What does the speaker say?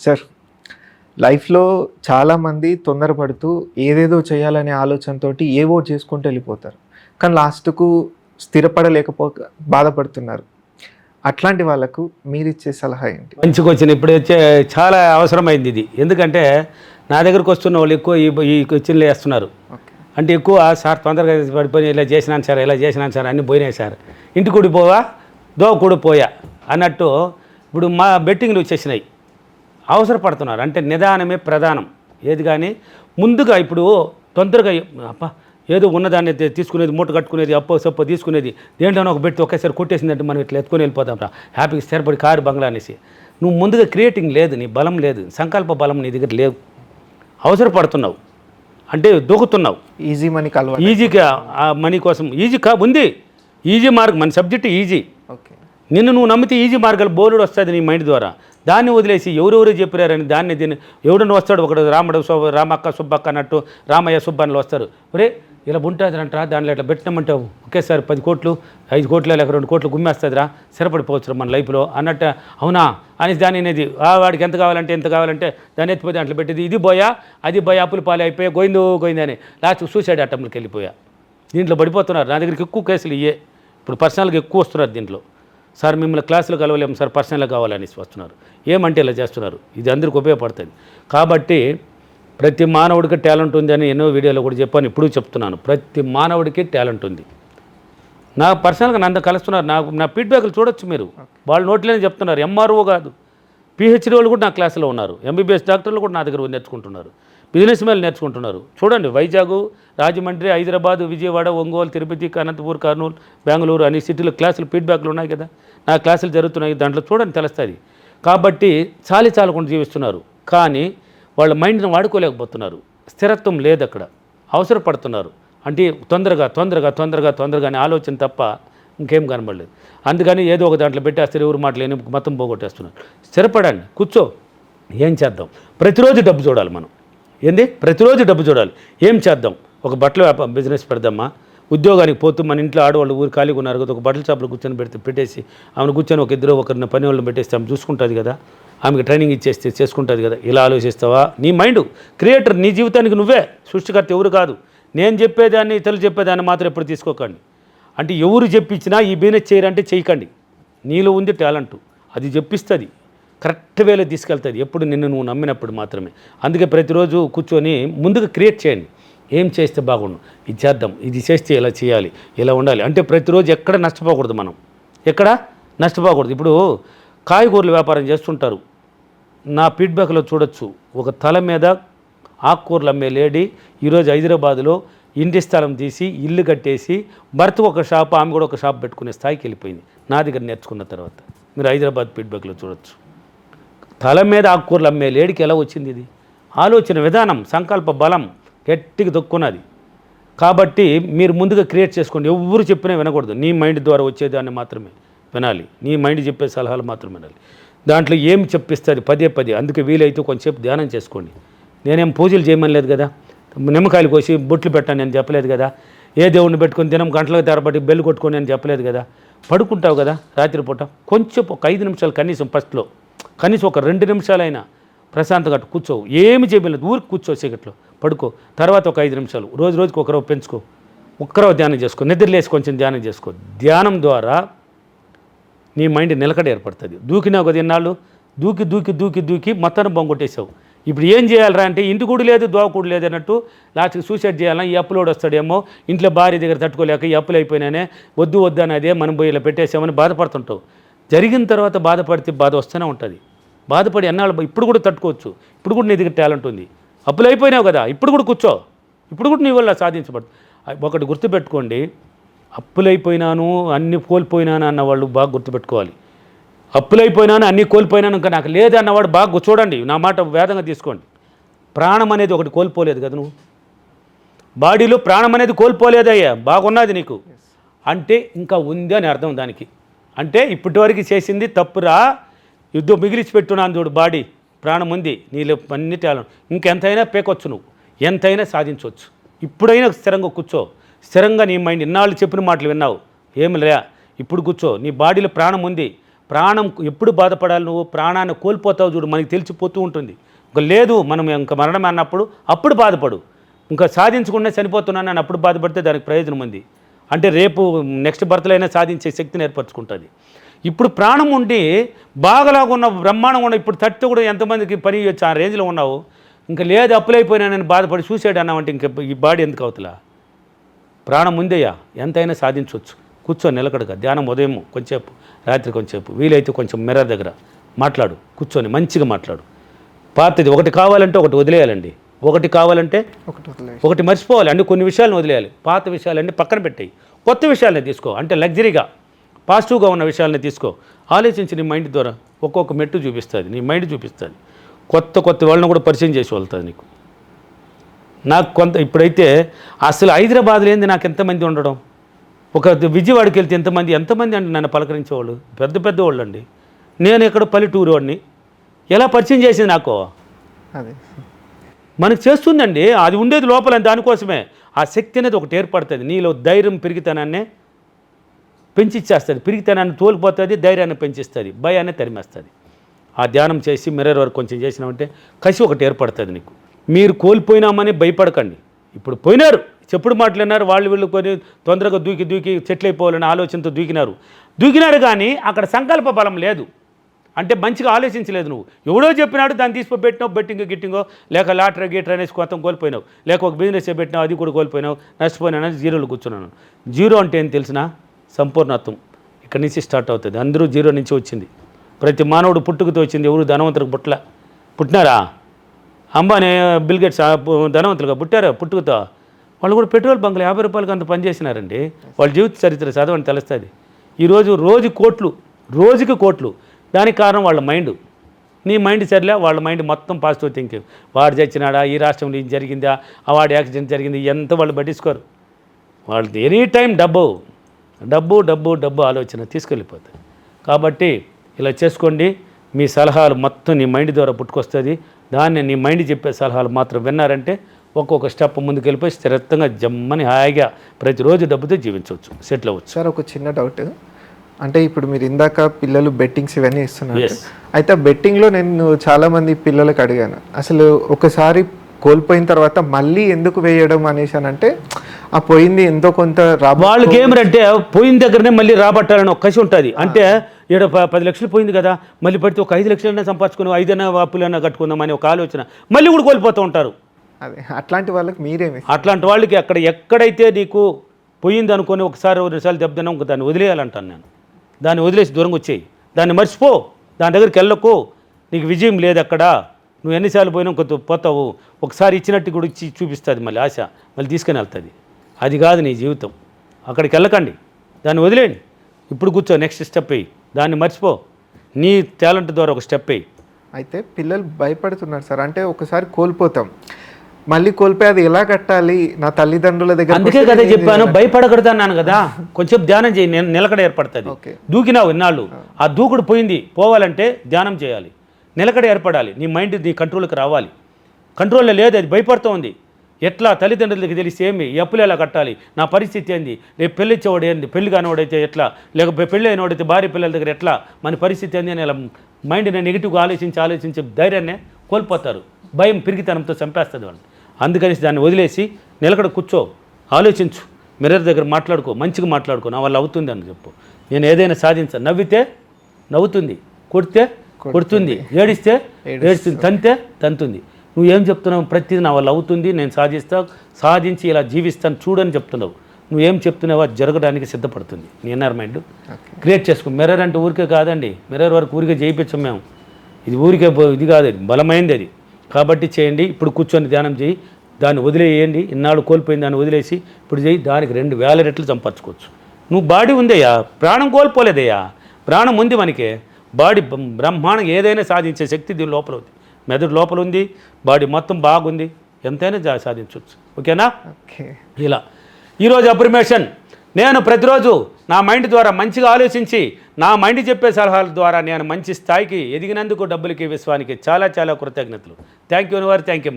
Sir లైఫ్లో చాలామంది తొందరపడుతూ ఏదేదో చేయాలనే ఆలోచనతోటి ఏవో చేసుకుంటూ వెళ్ళిపోతారు. కానీ లాస్ట్కు స్థిరపడలేకపో బాధపడుతున్నారు. అట్లాంటి వాళ్ళకు మీరు ఇచ్చే సలహా ఏంటి? మంచిగా వచ్చిన ఇప్పుడు వచ్చే చాలా అవసరమైంది ఇది. ఎందుకంటే నా దగ్గరకు వస్తున్న వాళ్ళు ఎక్కువ ఈ ఈ క్వశ్చన్లు వేస్తున్నారు. అంటే ఎక్కువ సార్ తొందరగా పడిపోయి ఇలా చేసినాను సార్ ఇలా చేసినాను సార్ అన్నీ పోయినాయి సార్. ఇంటి కూడి పోవా దో కూడి పోయా? అన్నట్టు ఇప్పుడు మా బెట్టింగ్లు వచ్చేసినాయి. అవసరపడుతున్నారు. అంటే నిదానమే ప్రధానం. ఏది కానీ ముందుగా ఇప్పుడు తొందరగా అప్ప ఏదో ఉన్నదాన్ని తీసుకునేది మూట కట్టుకునేది అప్పో సప్పో తీసుకునేది దేంట్లోనో ఒక పెట్టి ఒకేసారి కొట్టేసిందంటే మనం ఇట్లా ఎత్తుకొని వెళ్ళిపోతాం రా. హ్యాపీగా స్థిరపడి కారు బంగ్లా అనేసి. నువ్వు ముందుగా క్రియేటింగ్ లేదు నీ బలం లేదు సంకల్ప బలం నీ దగ్గర లేవు. అవసరపడుతున్నావు. అంటే దూకుతున్నావు ఈజీ మనీకి అలవాటు ఈజీగా ఆ మనీ కోసం ఈజీ కా ఉంది. ఈజీ మార్గం మన సబ్జెక్ట్ ఈజీ ఓకే నిన్ను నువ్వు నమ్మితే ఈజీ మార్గాలు బోలుడు వస్తుంది నీ మైండ్ ద్వారా. దాన్ని వదిలేసి ఎవరెవరు చెప్పారని దాన్ని దీన్ని ఎవడన్నా వస్తాడు? ఒకడు రాముడు సుబ్బ రామక్క సుబ్బక్క అన్నట్టు రామయ్య సుబ్బన్నలు వస్తారు. ఒరే ఇలా ఉంటుంది అంటారా దాంట్లో ఇట్లా పెట్టినామంటావు ఒకేసారి పది కోట్లు ఐదు కోట్లు లేక రెండు కోట్లు గుమ్మేస్తుందిరా స్థిరపడిపోవచ్చు మన లైఫ్లో అన్నట్టు అవునా? అని దాని అనేది ఆ వాడికి ఎంత కావాలంటే ఎంత కావాలంటే దాన్ని ఎత్తిపోయి దాంట్లో పెట్టేది. ఇది పోయా అది పోయా అప్పులు పాలు అయిపోయా గోయిందో గోయింది అని లాస్ట్ సూసైడ్ అటెంప్ట్కి వెళ్ళిపోయా. దీంట్లో పడిపోతున్నారు. నా దగ్గరికి ఎక్కువ కేసులు ఇయ్యే. ఇప్పుడు పర్సనల్గా ఎక్కువ వస్తున్నారు దీంట్లో. సార్ మిమ్మల్ని క్లాసులు కలవలేము సార్ పర్సనల్గా కావాలని వస్తున్నారు. ఏమంటే ఇలా చేస్తున్నారు? ఇది అందరికి ఉపయోగపడుతుంది. కాబట్టి ప్రతి మానవుడికి టాలెంట్ ఉంది అని ఎన్నో వీడియోలో కూడా చెప్పాను ఇప్పుడు చెప్తున్నాను. ప్రతి మానవుడికి టాలెంట్ ఉంది. నా పర్సనల్గా నన్ను కలుస్తున్నారు నాకు నా ఫీడ్బ్యాక్లు చూడొచ్చు మీరు. వాళ్ళు నోట్లోనే చెప్తున్నారు ఎంఆర్ఓ కాదు. పిహెచ్డి వాళ్ళు కూడా నా క్లాసులో ఉన్నారు ఎంబీబీఎస్ డాక్టర్లు కూడా నా దగ్గర నేర్చుకుంటున్నారు. బిజినెస్ మ్యాన్లు నేర్చుకుంటున్నారు. చూడండి వైజాగ్ రాజమండ్రి హైదరాబాద్ విజయవాడ ఒంగోలు తిరుపతి అనంతపూర్ కర్నూలు బెంగళూరు అనే సిటీలో క్లాసులు ఫీడ్బ్యాక్లు ఉన్నాయి కదా. నా క్లాసులు జరుగుతున్నాయి దాంట్లో చూడండి తెలుస్తుంది. కాబట్టి చాలి చాలకుండా జీవిస్తున్నారు. కానీ వాళ్ళ మైండ్ని వాడుకోలేకపోతున్నారు. స్థిరత్వం లేదు అక్కడ. అవసరపడుతున్నారు. అంటే తొందరగా తొందరగా తొందరగా తొందరగా అనే ఆలోచన తప్ప ఇంకేం కనబడలేదు. అందుకని ఏదో ఒక దాంట్లో పెట్టేస్తారు ఎవరు మాటలేని మొత్తం పోగొట్టేస్తున్నారు. స్థిరపడండి కూర్చో. ఏం చేద్దాం? ప్రతిరోజు డబ్బు చూడాలి మనం. ఏంది? ప్రతిరోజు డబ్బు చూడాలి. ఏం చేద్దాం? ఒక బట్టల వ్యాపారం బిజినెస్ పెడదామా? ఉద్యోగానికి పోతూ మన ఇంట్లో ఆడవాళ్ళు ఊరు ఖాళీగా ఉన్నారు కదా ఒక బట్టల షాపులో కూర్చొని పెడితే పెట్టేసి ఆమెను కూర్చొని ఒక ఇద్దరు ఒకరిని పని వాళ్ళని పెట్టేస్తే ఆమె చూసుకుంటుంది కదా. ఆమెకి ట్రైనింగ్ ఇచ్చేస్తే చేసుకుంటుంది కదా. ఇలా ఆలోచిస్తావా? నీ మైండ్ క్రియేటర్ నీ జీవితానికి నువ్వే. సృష్టికర్త ఎవరు కాదు. నేను చెప్పేదాన్ని ఇతరులు చెప్పేదాన్ని మాత్రం ఎప్పుడు తీసుకోకండి. అంటే ఎవరు చెప్పించినా ఈ బిజినెస్ చేయరంటే చేయకండి. నీలో ఉంది టాలెంట్ అది చెప్పిస్తుంది. కరెక్ట్ వేలో తీసుకెళ్తుంది. ఎప్పుడు నిన్ను నువ్వు నమ్మినప్పుడు మాత్రమే. అందుకే ప్రతిరోజు కూర్చొని ముందుగా క్రియేట్ చేయండి. ఏం చేస్తే బాగుండు? ఇది చేద్దాం. ఇది చేస్తే ఇలా చేయాలి. ఇలా ఉండాలి. అంటే ప్రతిరోజు ఎక్కడ నష్టపోకూడదు మనం. ఎక్కడ? నష్టపోకూడదు. ఇప్పుడు కాయగూరల వ్యాపారం చేస్తుంటారు. నా ఫీడ్బ్యాక్లో చూడొచ్చు. ఒక తల మీద ఆకుకూరలు అమ్మే లేడీ ఈరోజు హైదరాబాద్లో ఇంటి స్థలం తీసి ఇల్లు కట్టేసి భర్త ఒక షాప్ ఆమె కూడా ఒక షాప్ పెట్టుకునే స్థాయికి వెళ్ళిపోయింది. నా దగ్గర నేర్చుకున్న తర్వాత. మీరు హైదరాబాద్ ఫీడ్బ్యాక్లో చూడొచ్చు. తల మీద ఆకుకూరలు అమ్మే లేడికి ఎలా వచ్చింది ఇది? ఆలోచన విధానం సంకల్ప బలం గట్టిగా దొక్కున్నది. కాబట్టి మీరు ముందుగా క్రియేట్ చేసుకోండి. ఎవరు చెప్పినా వినకూడదు. నీ మైండ్ ద్వారా వచ్చేదాన్ని మాత్రమే వినాలి. నీ మైండ్ చెప్పే సలహాలు మాత్రం వినాలి. దాంట్లో ఏం చెప్పిస్తుంది పదే పదే. అందుకే వీలైతే కొంచెంసేపు ధ్యానం చేసుకోండి. నేనేం పూజలు చేయమని లేదు కదా? నిమ్మకాయలు కోసి బొట్లు పెట్టాను నేను చెప్పలేదు కదా? ఏ దేవుడిని పెట్టుకొని దినం గంటలకు తెరబడి బెల్లు కొట్టుకొని నేను చెప్పలేదు కదా? పడుకుంటావు కదా రాత్రిపూట? కొంచెం ఒక ఐదు నిమిషాలు కనీసం ఫస్ట్లో కనీసం ఒక రెండు నిమిషాలైనా ప్రశాంతంగా అటు కూర్చోవు. ఏమి చేయలేదు ఊరికి కూర్చో చీకట్లో. పడుకో. తర్వాత ఒక ఐదు నిమిషాలు. రోజు రోజుకి ఒకరో పెంచుకో. ఒక్కరో ధ్యానం చేసుకో. నిద్రలేసి కొంచెం ధ్యానం చేసుకో. ధ్యానం ద్వారా నీ మైండ్ నిలకడ ఏర్పడుతుంది. దూకినావు కదా ఎన్నాళ్ళు దూకి దూకి దూకి దూకి మొత్తాన్ని బొంగొట్టేసావు ఇప్పుడు ఏం చేయాలరా అంటే ఇంటి కూడా లేదు దోవకూడు లేదు అన్నట్టు లాస్ట్కి సూసైడ్ చేయాలని ఈ అప్పులోడు వస్తాడేమో. ఇంట్లో భార్య దగ్గర తట్టుకోలేక ఈ అప్పులు అయిపోయినానే. వద్దు వద్దు అని అదే మనం పోయి ఇలా పెట్టేసామని బాధపడుతుంటావు. జరిగిన తర్వాత బాధపడితే బాధ వస్తూనే ఉంటుంది. బాధపడి ఎన్నాళ్ళు ఇప్పుడు కూడా తట్టుకోవచ్చు. ఇప్పుడు కూడా నీ దగ్గర టాలెంట్ ఉంది. అప్పులు అయిపోయినావు కదా ఇప్పుడు కూడా కూర్చో. ఇప్పుడు కూడా నీ వల్ల సాధించబడు ఒకటి గుర్తుపెట్టుకోండి. అప్పులైపోయినాను అన్ని కోల్పోయినాను అన్న వాళ్ళు బాగా గుర్తుపెట్టుకోవాలి. అప్పులైపోయినాను అన్నీ కోల్పోయినాను ఇంకా నాకు లేదు అన్నవాడు బాగా చూడండి నా మాట వేదంగా తీసుకోండి. ప్రాణం అనేది ఒకటి కోల్పోలేదు కదా నువ్వు. బాడీలో ప్రాణం అనేది కోల్పోలేదయ్యా బాగున్నది నీకు. అంటే ఇంకా ఉంది అని అర్థం దానికి. అంటే ఇప్పటివరకు చేసింది తప్పురా. యుద్ధం మిగిలిచి పెట్టున్నాను చూడు బాడీ. ప్రాణం ఉంది. నీళ్ళు అన్ని తేలం ఇంకెంతైనా పేకొచ్చు నువ్వు. ఎంతైనా సాధించవచ్చు ఇప్పుడైనా స్థిరంగా కూర్చో. స్థిరంగా నీ మైండ్ ఇన్నాళ్ళు చెప్పిన మాటలు విన్నావు. ఏమి లే ఇప్పుడు కూర్చో. నీ బాడీలో ప్రాణం ఉంది. ప్రాణం ఎప్పుడు బాధపడాలి నువ్వు? ప్రాణాన్ని కోల్పోతావు చూడు. మనకి తెలిసిపోతూ ఉంటుంది. ఇంకా లేదు. మనం ఇంకా మరణం అన్నప్పుడు అప్పుడు బాధపడు. ఇంకా సాధించకుండా చనిపోతున్నాను అని అప్పుడు బాధపడితే దానికి ప్రయోజనం ఉంది. అంటే రేపు నెక్స్ట్ బర్త్లో అయినా సాధించే శక్తిని ఏర్పరచుకుంటుంది. ఇప్పుడు ప్రాణం ఉండి బాగలాగా ఉన్న బ్రహ్మాండం ఉన్న ఇప్పుడు తట్టు కూడా ఎంతమందికి పని చేయొచ్చు ఆ రేంజ్లో ఉన్నావు? ఇంకా లేదు అప్పులైపోయినానని బాధపడి సూసైడ్ అన్నామంటే ఇంకా ఈ బాడీ ఎందుకు అవుతులా? ప్రాణం ఉందయ్యా ఎంతైనా సాధించవచ్చు కూర్చో నిలకడగా. ధ్యానం ఉదయం కొంచెంసేపు రాత్రి కొంచెంసేపు. వీలైతే కొంచెం మిర్రర్ దగ్గర మాట్లాడు. కూర్చొని మంచిగా మాట్లాడు. పాతది ఒకటి కావాలంటే ఒకటి వదిలేయాలండి. ఒకటి కావాలంటే ఒకటి మర్చిపోవాలి. అంటే కొన్ని విషయాలను వదిలేయాలి. పాత విషయాలన్నీ పక్కన పెట్టాయి. కొత్త విషయాలని తీసుకో. అంటే లగ్జరీగా పాజిటివ్గా ఉన్న విషయాలని తీసుకో. ఆలోచించి నీ మైండ్ ద్వారా ఒక్కొక్క మెట్టు చూపిస్తుంది. నీ మైండ్ చూపిస్తుంది. కొత్త కొత్త వాళ్ళని కూడా పరిచయం చేసి వెళ్తుంది నీకు. నాకు కొంత ఇప్పుడైతే అసలు హైదరాబాద్లో ఏంది నాకు ఎంతమంది ఉండడం? ఒక విజయవాడకి వెళ్తే ఎంతమంది ఎంతమంది అంటే నన్ను పలకరించేవాళ్ళు? పెద్ద పెద్ద వాళ్ళు అండి నేను ఇక్కడ పల్లెటూరు వాడిని. ఎలా పరిచయం చేసింది నాకు? అదే. మనకు చేస్తుందండి. అది ఉండేది లోపల దానికోసమే. ఆ శక్తి అనేది ఒకటి ఏర్పడుతుంది. నీలో ధైర్యం పెరిగితనాన్నే పెంచిచ్చేస్తుంది. పెరిగితనాన్ని తోలిపోతుంది ధైర్యాన్ని పెంచిస్తుంది భయాన్ని తరిమేస్తుంది. ఆ ధ్యానం చేసి మిర్రర్ వరకు కొంచెం చేసినామంటే కసి ఒకటి ఏర్పడుతుంది నీకు. మీరు కోల్పోయినామని భయపడకండి. ఇప్పుడు పోయినారు. చెప్పుడు మాట్లాడినారు వాళ్ళు వీళ్ళు కొని తొందరగా దూకి దూకి సెటిల్ అయిపోవాలనే ఆలోచనతో దూకినారు. దూకినారు కానీ అక్కడ సంకల్ప బలం లేదు. అంటే మంచిగా ఆలోచించలేదు నువ్వు. ఎవడో చెప్పినాడు దాన్ని తీసుకొని పెట్టినావు బెట్టింగ్ గిట్టింగో లేక లాటరీ గీటర్ అనేసి కొత్త కోల్పోయినావు. లేక ఒక బిజినెస్ పెట్టినావు అది కూడా కోల్పోయినావు నష్టపోయినా జీరోలు కూర్చున్నాను. జీరో అంటే ఏం తెలిసిన సంపూర్ణత్వం ఇక్కడి నుంచి స్టార్ట్ అవుతుంది. అందరూ జీరో నుంచి వచ్చింది. ప్రతి మానవుడు పుట్టుకతో వచ్చింది. ఎవరు ధనవంతులకు పుట్టల? పుట్టినారా? అంబానీ బిల్గేట్స్ ధనవంతులుగా పుట్టారా? పుట్టుకతో? వాళ్ళు కూడా పెట్రోల్ బంకులు యాభై రూపాయలకి అంత పనిచేసినారండి వాళ్ళ జీవిత చరిత్ర చదవని తెలుస్తుంది. ఈరోజు రోజు కోట్లు రోజుకి కోట్లు దానికి కారణం వాళ్ళ మైండ్. నీ మైండ్ సరిలే వాళ్ళ మైండ్ మొత్తం పాజిటివ్ థింకింగ్. వాడు చచ్చినాడా ఈ రాష్ట్రంలో ఇది జరిగిందా ఆ వాడి యాక్సిడెంట్ జరిగింది ఎంత వాళ్ళు పట్టించుకోరు. వాళ్ళది ఎనీ టైం డబ్బు డబ్బు డబ్బు డబ్బు ఆలోచన తీసుకెళ్ళిపోతుంది కాబట్టి ఇలా చేసుకోండి. మీ సలహాలు మొత్తం నీ మైండ్ ద్వారా పుట్టుకొస్తుంది. దాన్ని నీ మైండ్ చెప్పే సలహాలు మాత్రం విన్నారంటే ఒక్కొక్క స్టెప్ ముందుకు వెళ్ళిపోయి స్థిరత్వంగా జమ్మని హాయిగా ప్రతిరోజు డబ్బుతో జీవించవచ్చు సెటిల్ అవ్వచ్చు. సార్ ఒక చిన్న డౌట్. అంటే ఇప్పుడు మీరు ఇందాక పిల్లలు బెట్టింగ్స్ ఇవన్నీ ఇస్తున్నారు. అయితే బెట్టింగ్లో నేను చాలా మంది పిల్లలకు అడిగాను. అసలు ఒకసారి కోల్పోయిన తర్వాత మళ్ళీ ఎందుకు వేయడం అనేసి అని అంటే ఆ పోయింది ఎంతో కొంత వాళ్ళకి ఏమిరంటే పోయిన దగ్గరనే మళ్ళీ రాబట్టాలని ఒక కసి ఉంటుంది. అంటే ప- పది లక్షలు పోయింది కదా మళ్ళీ పడితే ఒక ఐదు లక్షలైనా సంపాదించుకుని ఐదైనా అప్పులైనా కట్టుకుందాం అనే ఒక ఆలోచన. మళ్ళీ కూడా కోల్పోతూ ఉంటారు. అదే అట్లాంటి వాళ్ళకి మీరేమి అట్లాంటి వాళ్ళకి అక్కడ ఎక్కడైతే నీకు పోయింది అనుకొని ఒకసారి రెండుసార్లు దెబ్బతిన్నా ఇంక దాన్ని వదిలేయాలంటాను నేను. దాన్ని వదిలేసి దూరంగా వచ్చేయి. దాన్ని మర్చిపో. దాని దగ్గరికి వెళ్ళకు. నీకు విజయం లేదు అక్కడ. నువ్వు ఎన్నిసార్లు పోయినా కొంత పోతావు. ఒకసారి ఇచ్చినట్టు కూడా ఇచ్చి చూపిస్తుంది మళ్ళీ ఆశ. మళ్ళీ తీసుకుని వెళ్తుంది. అది కాదు నీ జీవితం. అక్కడికి వెళ్ళకండి. దాన్ని వదిలేయండి. ఇప్పుడు కూర్చో. నెక్స్ట్ స్టెప్ అయ్యి దాన్ని మర్చిపో. నీ టాలెంట్ ద్వారా ఒక స్టెప్ అయ్యి అయితే పిల్లలు భయపడుతున్నారు సార్. అంటే ఒకసారి కోల్పోతాం. మళ్ళీ కోల్పోయి అది ఎలా కట్టాలి? నా తల్లిదండ్రుల దగ్గర అందుకే కదా చెప్పాను భయపడకూడదు అన్నాను కదా? కొంచెం ధ్యానం చేయి నిల- నిలకడ ఏర్పడుతుంది. దూకినావు ఇన్నాళ్ళు. ఆ. దూకుడు పోయింది పోవాలంటే ధ్యానం చేయాలి. నిలకడ ఏర్పడాలి నీ మైండ్ నీ కంట్రోల్కి రావాలి. కంట్రోల్లో లేదు అది భయపడుతూ ఉంది ఎట్లా తల్లిదండ్రులకి తెలిసి ఏమి? అప్పులు ఎలా కట్టాలి? నా పరిస్థితి ఏంది? రేపు పెళ్ళి ఇచ్చేవాడు ఏంది? పెళ్ళి కానివాడైతే ఎట్లా? లేకపోతే పెళ్ళి అయినవాడైతే భార్య పిల్లల దగ్గర ఎట్లా? మన పరిస్థితి ఏంది అని ఇలా మైండ్ని నెగిటివ్గా ఆలోచించి ఆలోచించి ధైర్యాన్ని కోల్పోతారు. భయం పిరిగితనంతో చంపేస్తుంది వాళ్ళు అందుకని దాన్ని వదిలేసి నిలకడ కూర్చో ఆలోచించు మిర్రర్ దగ్గర మాట్లాడుకో మంచిగా మాట్లాడుకో నా వల్ల అవుతుంది అని చెప్పు. నేను ఏదైనా సాధించా నవ్వితే నవ్వుతుంది కొడితే కొడుతుంది. ఏడిస్తే ఏడుస్తుంది. తంతే తంతుంది. నువ్వు ఏం చెప్తున్నావు? ప్రతిదీ నా వల్ల అవుతుంది నేను సాధిస్తా సాధించి ఇలా జీవిస్తాను చూడని చెప్తున్నావు. నువ్వేం చెప్తున్నావో అది జరగడానికి సిద్ధపడుతుంది. నీ ఇన్నర్ మైండ్. క్రియేట్ చేసుకో. మిర్రర్ అంటే ఊరికే కాదండి. మిర్రర్ వరకు ఊరికే చేయించాం మేము. ఇది ఊరికే ఇది కాదు అది బలమైంది అది. కాబట్టి చేయండి. ఇప్పుడు కూర్చొని ధ్యానం చేయి. దాన్ని వదిలేయండి. ఇన్నాళ్ళు కోల్పోయింది దాన్ని వదిలేసి ఇప్పుడు చేయి. దానికి రెండు వేల రెట్లు సంపాదించుకోవచ్చు. నువ్వు బాడీ ఉందయ్యా. ప్రాణం కోల్పోలేదయ్యా. ప్రాణం ఉంది మనకి. బాడీ బ్రహ్మాండం ఏదైనా సాధించే శక్తి దీని లోపల ఉంది. మెదడు లోపల ఉంది. బాడీ మొత్తం బాగుంది. ఎంతైనా సాధించవచ్చు ఓకేనా? ఓకే. ఇలా. ఈరోజు అప్రిమేషన్ నేను ప్రతిరోజు నా మైండ్ ద్వారా మంచిగా ఆలోచించి నా మైండ్ చెప్పే సలహాల ద్వారా నేను మంచి స్థాయికి ఎదిగినందుకు డబ్బులకి విశ్వానికి చాలా చాలా కృతజ్ఞతలు. థ్యాంక్ యూ అనివారు థ్యాంక్ యూ